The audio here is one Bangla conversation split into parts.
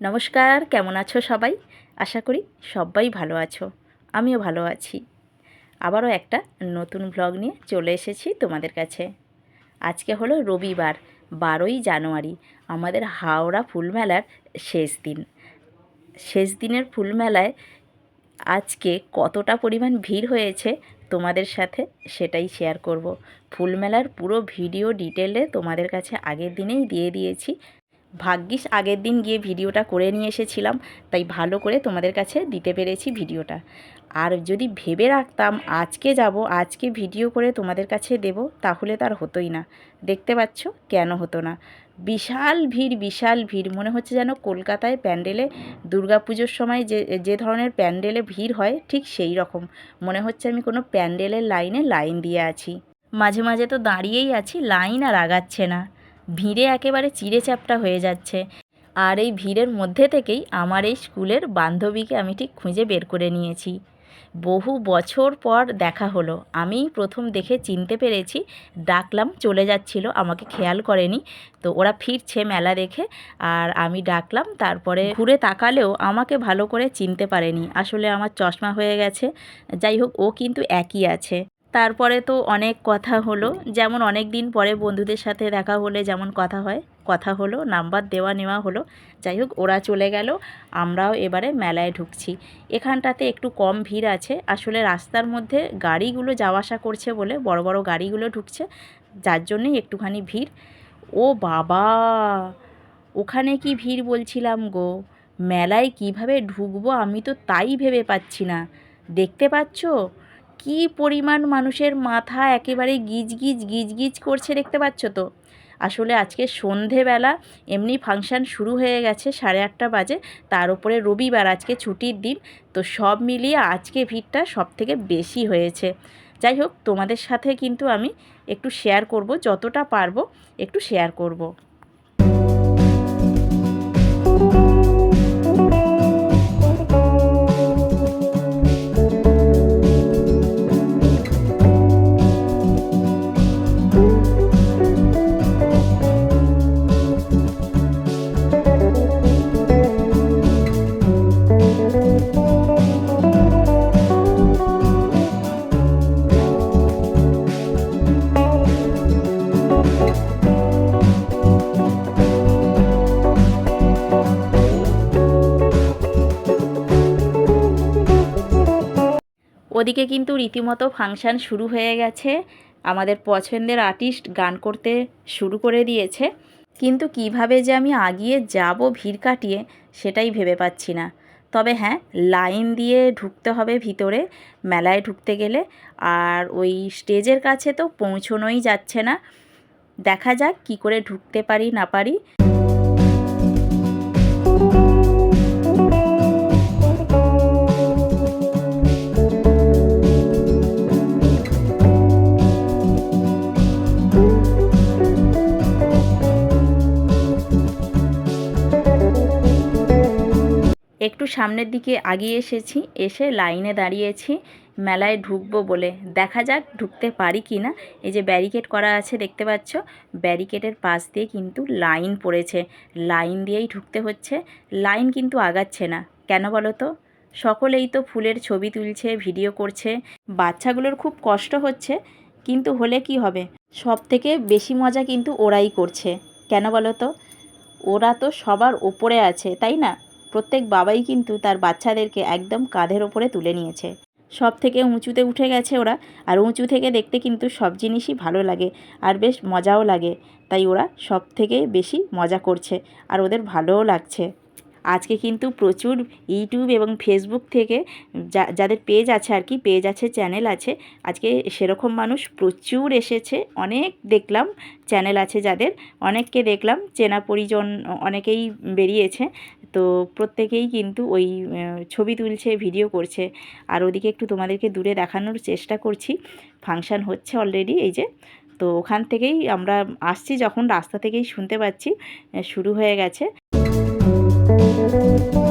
নমস্কার, কেমন আছো সবাই? আশা করি সবাই ভালো আছো, আমিও ভালো আছি। আবারও একটা নতুন ব্লগ নিয়ে চলে এসেছি তোমাদের কাছে। আজকে হলো রবিবার, বারোই জানুয়ারি, আমাদের হাওড়া ফুলমেলার শেষ দিন। শেষ দিনের ফুলমেলায় আজকে কতটা পরিমাণ ভিড় হয়েছে তোমাদের সাথে সেটাই শেয়ার করব। ফুলমেলার পুরো ভিডিও ডিটেলে তোমাদের কাছে আগের দিনেই দিয়ে দিয়েছি। ভাগ্যিস আগের দিন গিয়ে ভিডিওটা করে নিয়ে এসেছিলাম, তাই ভালো করে তোমাদের কাছে দিতে পেরেছি ভিডিওটা। আর যদি ভেবে রাখতাম আজকে যাব, আজকে ভিডিও করে তোমাদের কাছে দেব, তাহলে তার হতোই না। দেখতে পাচ্ছ কেন হতো না। বিশাল ভিড় বিশাল ভিড়। মনে হচ্ছে যেন কলকাতায় প্যান্ডেলে, দুর্গাপুজোর সময় যে যে ধরনের প্যান্ডেলে ভিড় হয়, ঠিক সেই রকম। মনে হচ্ছে আমি কোনো প্যান্ডেলের লাইনে লাইন দিয়ে আছি। মাঝে মাঝে তো দাঁড়িয়েই আছি, লাইন আর আগাচ্ছে না। ভিড়ে একেবারে চিড়ে চ্যাপটা হয়ে যাচ্ছে। আর এই ভিড়ের মধ্যে থেকেই আমার এই স্কুলের বান্ধবীকে আমি ঠিক খুঁজে বের করে নিয়েছি। বহু বছর পর দেখা হলো। আমি প্রথম দেখে চিনতে পেরেছি, ডাকলাম চলে যাচ্ছিল, আমাকে খেয়াল করেনি। তো ওরা ফিরছে মেলা দেখে, আর আমি ডাকলাম, তারপরে ঘুরে তাকালেও আমাকে ভালো করে চিনতে পারেনি। আসলে আমার চশমা হয়ে গেছে, যাই হোক, ও কিন্তু একই আছে। তারপরে তো অনেক কথা হলো। যেমন অনেক দিন পরে বন্ধুদের সাথে দেখা হলে যেমন কথা হয়, কথা হলো, নাম্বার দেওয়া নেওয়া হলো। যাই হোক, ওরা চলে গেল, আমরাও এবারে মেলায় ঢুকছি। এখানটাতে একটু কম ভিড় আছে। আসলে রাস্তার মধ্যে গাড়িগুলো যাওয়া আসা করছে বলে বড় বড় গাড়িগুলো ঢুকছে, যার জন্যই একটুখানি ভিড়। ও বাবা! ওখানে কি ভিড় বলছিলাম গো? মেলায় কীভাবে ঢুকবো আমি তো তাই ভেবে পাচ্ছি না। দেখতে পাচ্ছ? কি পরিমাণ মানুষের মাথা একেবারে গিজ গিজ গিজ গিজ করছে দেখতে পাচ্ছ তো? আসলে আজকে সন্ধেবেলা, এমনি ফাংশান শুরু হয়ে গেছে সাড়ে আটটা বাজে, তার উপরে রবিবার আজকে ছুটির দিন, তো সব মিলিয়ে আজকে ভিড়টা সব থেকে বেশি হয়েছে। যাই হোক, তোমাদের সাথে কিন্তু আমি একটু শেয়ার করব, যতটা পারব একটু শেয়ার করব। ওদিকে কিন্তু রীতিমতো ফাংশান শুরু হয়ে গেছে। আমাদের পছন্দের আর্টিস্ট গান করতে শুরু করে দিয়েছে। কিন্তু কীভাবে যে আমি আগিয়ে যাব ভিড় কাটিয়ে, সেটাই ভেবে পাচ্ছি না। তবে হ্যাঁ লাইন দিয়ে ঢুকতে হবে ভিতরে, মেলায় ঢুকতে গেলে। আর ওই স্টেজের কাছে তো পৌঁছনোই যাচ্ছে না। দেখা যাক কি করে ঢুকতে পারি, না পারি। একটু সামনের দিকে আগিয়ে এসেছি, এসে লাইনে দাঁড়িয়েছি, মেলায় ঢুকবো বলে। দেখা যাক ঢুকতে পারি কি না। এই যে ব্যারিকেড করা আছে দেখতে পাচ্ছ? ব্যারিকেডের পাশ দিয়ে কিন্তু লাইন পড়েছে। লাইন দিয়েই ঢুকতে হচ্ছে। লাইন কিন্তু আগাচ্ছে না। কেন বলো তো? সকলেই তো ফুলের ছবি তুলছে ভিডিও করছে। বাচ্চাগুলোর খুব কষ্ট হচ্ছে। কিন্তু হলে কি হবে? সব থেকে বেশি মজা কিন্তু ওরাই করছে। কেন বলো তো? ওরা তো সবার ওপরে আছে, তাই না? প্রত্যেক বাবাই কিন্তু তার বাচ্চাদেরকে একদম কাঁধের ওপরে তুলে নিয়েছে। সব থেকে উঁচুতে উঠে গেছে ওরা, আর উঁচু থেকে দেখতে কিন্তু সব জিনিসই ভালো লাগে, আর বেশ মজাও লাগে। তাই ওরা সব থেকে বেশি মজা করছে, আর ওদের ভালোও লাগছে। আজকে কিন্তু প্রচুর ইউটিউব এবং ফেসবুক থেকে যা, যাদের পেজ আছে আর কি পেজ আছে চ্যানেল আছে, আজকে সেরকম মানুষ প্রচুর এসেছে। অনেক দেখলাম চ্যানেল আছে যাদের, অনেককে দেখলাম, চেনা পরিজন অনেকেই বেরিয়েছে। তো প্রত্যেকেই কিন্তু ওই ছবি তুলছে ভিডিও করছে। আর ওদিকে একটু তোমাদেরকে দূরে দেখানোর চেষ্টা করছি। ফাংশান হচ্ছে অলরেডি এই যে। তো ওখান থেকেই আমরা আসছি, যখন রাস্তা থেকেই শুনতে পাচ্ছি শুরু হয়ে গেছে। thank you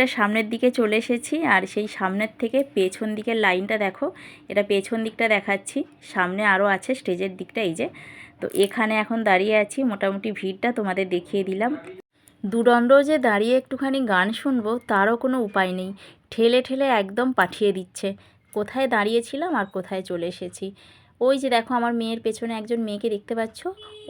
অনেকটা সামনের দিকে চলে এসেছি আর সেই সামনের থেকে পেছন দিকের লাইনটা দেখো, এটা পেছন দিকটা দেখাচ্ছি, সামনে আরও আছে স্টেজের দিকটা এই যে। তো এখানে এখন দাঁড়িয়ে আছি, মোটামুটি ভিড়টা তোমাদের দেখিয়ে দিলাম। দুদণ্ড যে দাঁড়িয়ে একটুখানি গান শুনব, তারও কোনো উপায় নেই। ঠেলে ঠেলে একদম পাঠিয়ে দিচ্ছে। কোথায় দাঁড়িয়েছিলাম আর কোথায় চলে এসেছি। ওই যে দেখো আমার মেয়ের পেছনে একজন মেয়েকে দেখতে পাচ্ছ,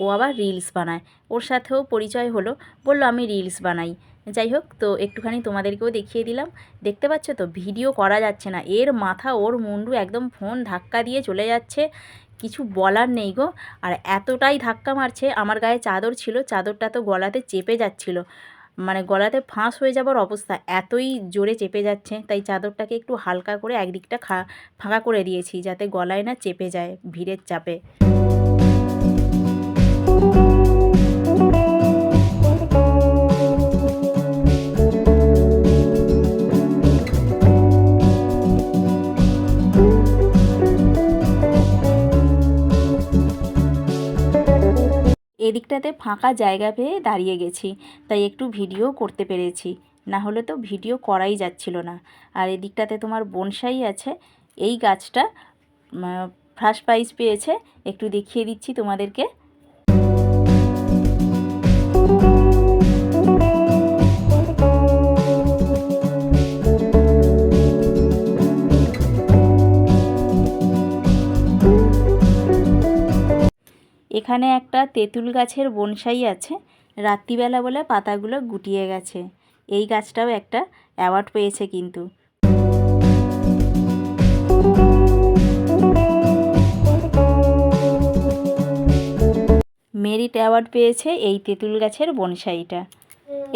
ও আবার রিলস বানায়। ওর সাথেও পরিচয় হলো, বলল আমি রিলস বানাই। যাই হোক, তো একটুখানি তোমাদেরকেও দেখিয়ে দিলাম। দেখতে পাচ্ছ তো, ভিডিও করা যাচ্ছে না। এর মাথা, ওর মুন্ডু একদম ফোন ধাক্কা দিয়ে চলে যাচ্ছে। কিছু বলার নেই গো। আর এতটাই ধাক্কা মারছে, আমার গায়ে চাদর ছিল, চাদরটা তো গলাতে চেপে যাচ্ছিল। মানে গলাতে ফাঁস হয়ে যাবার অবস্থা, এতই জোরে চেপে যাচ্ছে। তাই চাদরটাকে একটু হালকা করে একদিকটা খা, ফাঁকা করে দিয়েছি, যাতে গলায় না চেপে যায় ভিড়ের চাপে। এদিকটাতে ফাঁকা জায়গা পেয়ে দাঁড়িয়ে গেছি, তাই একটু ভিডিও করতে পেরেছি। না হলে তো ভিডিও করাই যাচ্ছিল না। আর এদিকটাতে তোমার বনসাই আছে, এই গাছটা ফার্স্ট প্রাইজ পেয়েছে, একটু দেখিয়ে দিচ্ছি তোমাদেরকে। এখানে একটা তেঁতুল গাছের বনসাই আছে। রাত্রিবেলা বলে পাতাগুলো গুটিয়ে গেছে। এই গাছটাও একটা অ্যাওয়ার্ড পেয়েছে কিন্তু। মেরিট অ্যাওয়ার্ড পেয়েছে এই তেঁতুল গাছের বনসাইটা।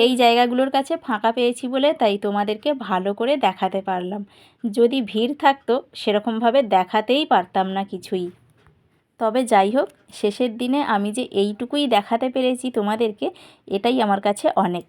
এই জায়গাগুলোর কাছে ফাঁকা পেয়েছি বলে তাই তোমাদেরকে ভালো করে দেখাতে পারলাম। যদি ভিড় থাকতো, সেরকমভাবে দেখাতেই পারতাম না কিছুই। তবে যাই হোক, শেষের দিনে আমি যে এইটুকুই দেখাতে পেরেছি তোমাদেরকে, এটাই আমার কাছে অনেক।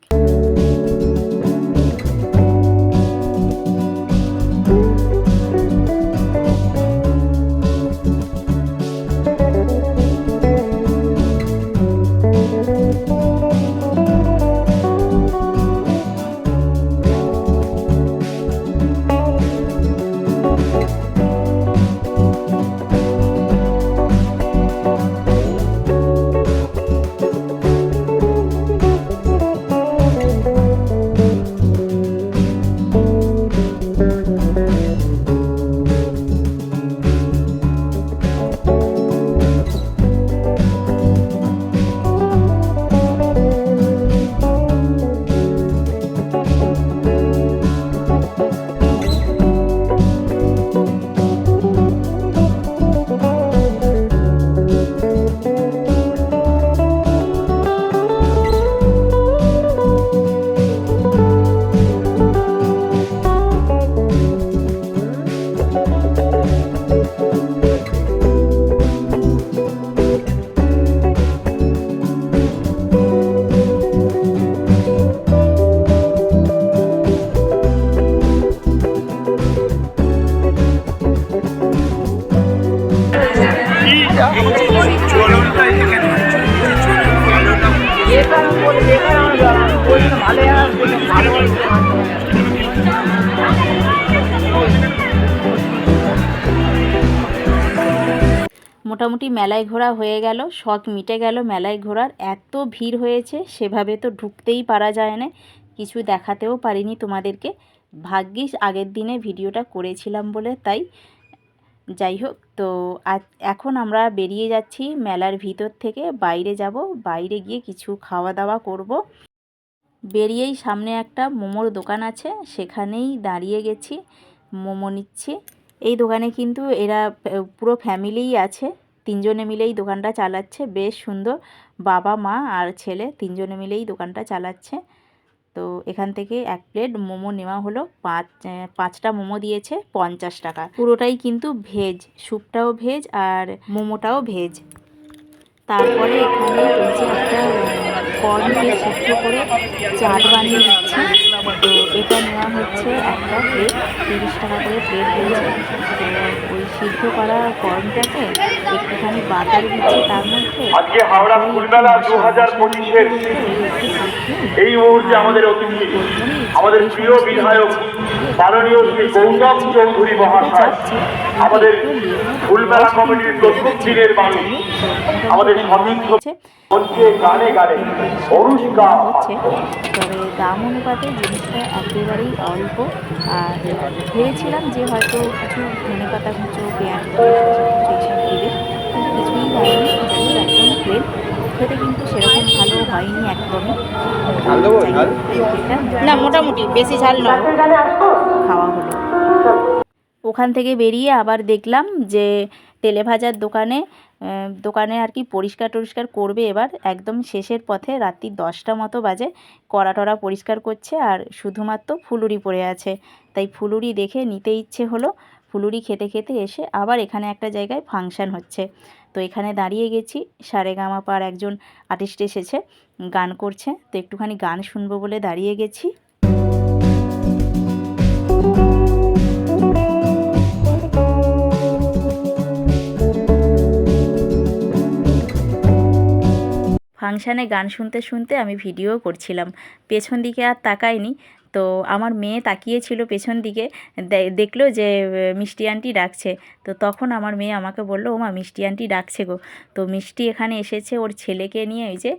মোটামুটি মেলায় ঘোরা হয়ে গেল, শখ মিটে গেল, মেলায় ঘোরার এত ভিড় হয়েছে, সেভাবে তো ঢুকতেই পারা যায় না। কিছু দেখাতেও পারিনি তোমাদেরকে। ভাগ্যিস আগের দিনে ভিডিওটা করেছিলাম বলে তাই। যাই হোক, তো এখন আমরা বেরিয়ে যাচ্ছি মেলার ভিতর থেকে, বাইরে যাব, বাইরে গিয়ে কিছু খাওয়া দাওয়া করব। বেরিয়েই সামনে একটা মোমোর দোকান আছে, সেখানেই দাঁড়িয়ে গেছি, মোমো নিচ্ছি। এই দোকানে কিন্তু এরা পুরো ফ্যামিলিই আছে। তিনজনে মিলেই দোকানটা চালাচ্ছে, বেশ সুন্দর। বাবা, মা আর ছেলে তিনজনে মিলেই দোকানটা চালাচ্ছে। তো এখান থেকে এক প্লেট মোমো নেওয়া হলো। পাঁচ পাঁচটা মোমো দিয়েছে, পঞ্চাশ টাকা। পুরোটাই কিন্তু ভেজ, স্যুপটাও ভেজ আর মোমোটাও ভেজ। তারপরে এখানে একটা কর্নকে সিদ্ধ করে চাট বানিয়ে দিচ্ছে। এটা নেওয়া হচ্ছে একটা প্লেট তিরিশ টাকা করে প্লেট তো ওই সিদ্ধ করা কর্মটাকে একটুখানি বাটার দিচ্ছে তার মধ্যে। আজকে হাওড়া ফুলমেলা দু হাজার পঁচিশের এই মুহূর্তে আমাদের অতিথি আমাদের প্রিয় বিধায়ক মাননীয় শ্রী গৌতম চৌধুরী মহাশয়, আমাদের ফুলমেলা কমিটির প্রথম দিনের মানুষ আমাদের হচ্ছে মঞ্চে গানে গানে অনুষ্কা। হচ্ছে তবে দাম অনুপাতে জিনিসটা একেবারেই অল্প, আর ভেবেছিলাম যে হয়তো কিছু ধনে পাতা কুচো পেঁয়াজ কিছুই খেতে কিন্তু সেরকম ভালো হয়নি একদমই না মোটামুটি বেশি ঝাল নয়। খাওয়া হলো। ওখান থেকে বেরিয়ে আবার দেখলাম যে তেলে ভাজার দোকানে দোকানে আর কি পরিষ্কার টরিষ্কার করবে এবার। একদম শেষের পথে রাত্রি দশটা মতো বাজে। কড়া টড়া পরিষ্কার করছে আর শুধুমাত্র ফুলুরি পড়ে আছে। তাই ফুলুরি দেখে নিতে ইচ্ছে হলো। ফুলুরি খেতে খেতে এসে আবার এখানে একটা জায়গায় ফাংশান হচ্ছে। তো এখানে দাঁড়িয়ে গেছি, সারেগামা পার একজন আর্টিস্ট এসেছে, গান করছে। তো একটুখানি গান শুনব বলে দাঁড়িয়ে গেছি। ফাংশানে গান শুনতে শুনতে আমি ভিডিও করছিলাম। পেছন দিকে আর তাকাইনি। তো আমার মেয়ে তাকিয়েছিল পেছন দিকে দেখল যে মিষ্টি আন্টি ডাকছে। তো তখন আমার মেয়ে আমাকে বলল ও মা মিষ্টি আন্টি ডাকছে গো। তো মিষ্টি এখানে এসেছে ওর ছেলেকে নিয়ে ওই যে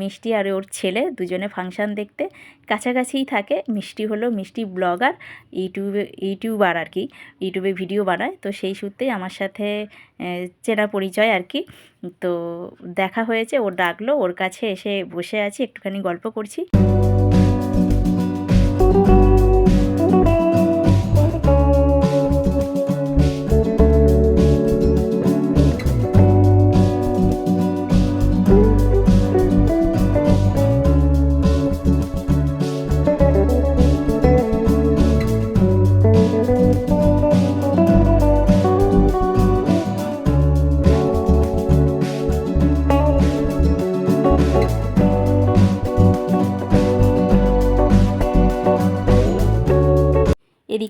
মিষ্টি আর ওর ছেলে দুজনে ফাংশান দেখতে। কাছাকাছিই থাকে, মিষ্টি হলো মিষ্টি ব্লগার, ইউটিউবে, ইউটিউবার আর কি, ইউটিউবে ভিডিও বানায়। তো সেই সূত্রেই আমার সাথে চেনা পরিচয় আর কি। তো দেখা হয়েছে, ও ডাকলো, ওর কাছে এসে বসে আছি, একটুখানি গল্প করছি।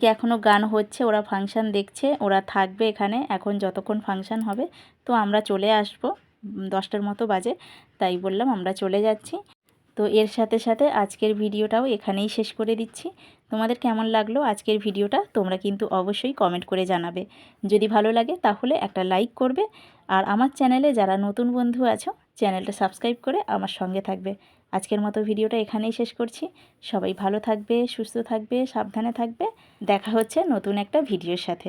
এদিকে এখনও গান হচ্ছে, ওরা ফাংশান দেখছে, ওরা থাকবে এখানে, এখন যতক্ষণ ফাংশান হবে, তো আমরা চলে আসব দশটার মতো বাজে, তাই বললাম আমরা চলে যাচ্ছি। তো এর সাথে সাথে আজকের ভিডিওটাও এখানেই শেষ করে দিচ্ছি। তোমাদের কেমন লাগল আজকের ভিডিওটা, তোমরা কিন্তু অবশ্যই কমেন্ট করে জানাবে। যদি ভালো লাগে তাহলে একটা লাইক করবে, আর আমার চ্যানেলে যারা নতুন বন্ধু আছো চ্যানেলটা সাবস্ক্রাইব করে আমার সঙ্গে থাকবে। আজকের মতো ভিডিওটা এখানেই শেষ করছি। সবাই ভালো থাকবে, সুস্থ থাকবে, সাবধানে থাকবে। দেখা হচ্ছে নতুন একটা ভিডিওর সাথে।